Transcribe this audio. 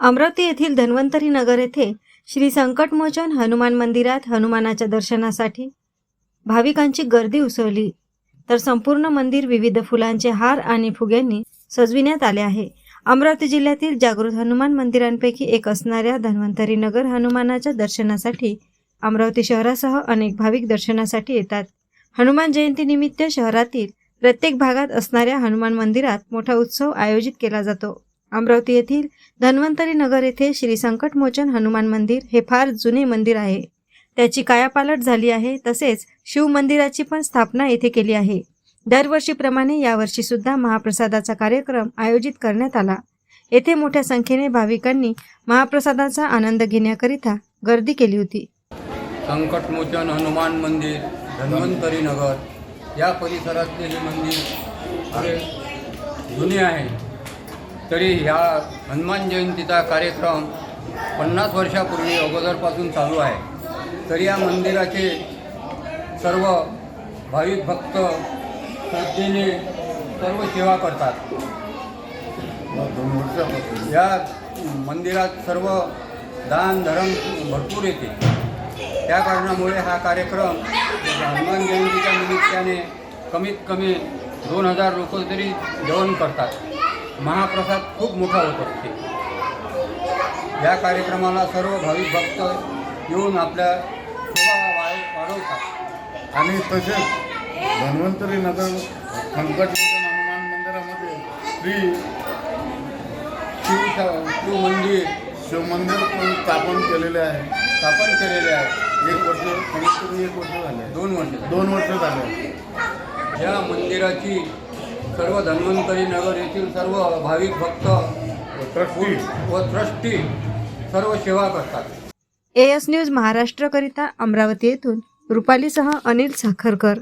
अमरावती येथील धन्वंतरी नगर येथे श्री संकटमोचन हनुमान मंदिरात हनुमानाच्या दर्शनासाठी भाविकांची गर्दी उसळली. तर संपूर्ण मंदिर विविध फुलांचे हार आणि फुग्यांनी सजविण्यात आले आहे. अमरावती जिल्ह्यातील जागृत हनुमान मंदिरांपैकी एक असणाऱ्या धन्वंतरी नगर हनुमानाच्या दर्शनासाठी अमरावती शहरासह अनेक भाविक दर्शनासाठी येतात. हनुमान जयंतीनिमित्त शहरातील प्रत्येक भागात असणाऱ्या हनुमान मंदिरात मोठा उत्सव आयोजित केला जातो. अमरावती येथील धन्वंतरी नगर येथे श्री संकटमोचन हनुमान मंदिर हे फार जुने मंदिर आहे. त्याची कायापालट झाली आहे तसेच शिव मंदिराची पण स्थापना येथे केली आहे. दरवर्षीप्रमाणे यावर्षी सुद्धा महाप्रसादाचा कार्यक्रम आयोजित करण्यात आला. येथे मोठ्या संख्येने भाविकांनी महाप्रसादाचा आनंद घेण्याकरिता गर्दी केली होती. संकटमोचन हनुमान मंदिर धन्वंतरी नगर या परिसरातले हे मंदिर जुने आहे. तरी ह्या हनुमान जयंतीचा कार्यक्रम पन्नास वर्षापूर्वी अगोदरपासून चालू आहे. तरी या मंदिराचे सर्व भाविक भक्त श्रद्धेने सर्व सेवा करतात. या मंदिरात सर्व दान धर्म भरपूर येते. त्या कारणामुळे हा कार्यक्रम हनुमान जयंतीच्या निमित्ताने कमीत कमी दोन हजार लोक तरी जेवण करतात. महाप्रसाद खूप मोठा होत असते. या कार्यक्रमाला सर्व भाविक भक्त येऊन आपल्या वाढवतात. आणि तसेच धन्वंतरी नगर संकटमोचन हनुमान मंदिरामध्ये श्री शिव शिव मंदिर शिवमंदिर पण स्थापन केलेले आहे. स्थापन केलेले आहे. एक वर्ष कमीत कमी एक वर्ष झाले. दोन वर्ष. दोन वर्ष झाले. या मंदिराची सर्व धन्वंतरी नगर येथील सर्व भाविक भक्त व ट्रस्टी. सर्व सेवा करतात. एएस न्यूज महाराष्ट्रकरिता अमरावती येथून रुपालीसह अनिल साखरकर.